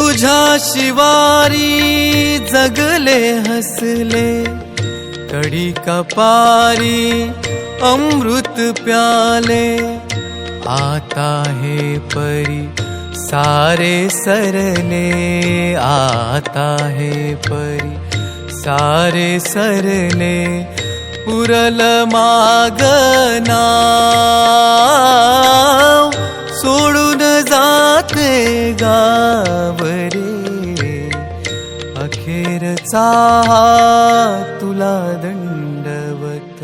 तुझ्या शिवारी जगले हसले. कडी कपारी अमृत प्याले. आता हे परी सारे सरले आता हे परी सारे सरले पुरल मागना सोड जाते गावरे अखेरचा तुला दंडवत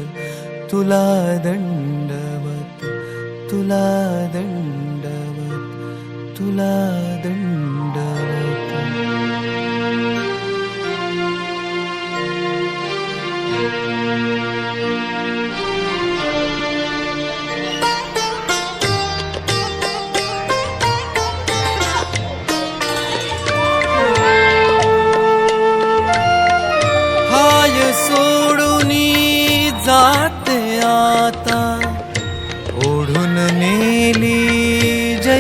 तुला दंडवत तुला दंडवत तुला दंड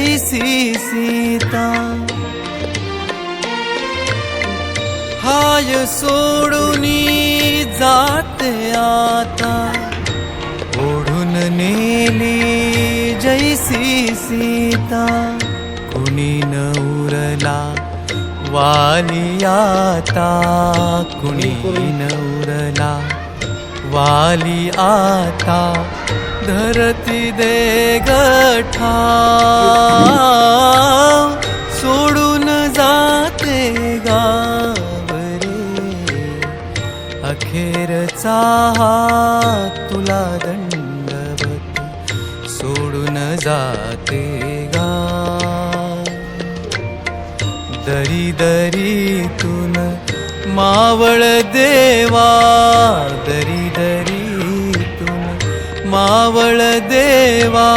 नेली सीता। हाय सोडूनी जात आता। ओढून नेली जैसी सीता। कुणी न उरला वाली आता। कुणी न उरला वाली आता। धरती दे गठा सोडून जाते गावरे. अखेरचा तुला दंडवत सोडून जाते गा दरी दरीतून मावळ देवा दरी दरी मावळ देवा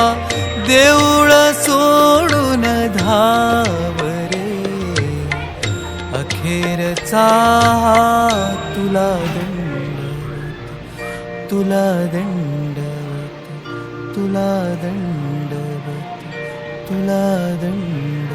देऊळ सोडून धावरे. अखेरचा तुला दंड तुला दंड तुला दंड तुला दंड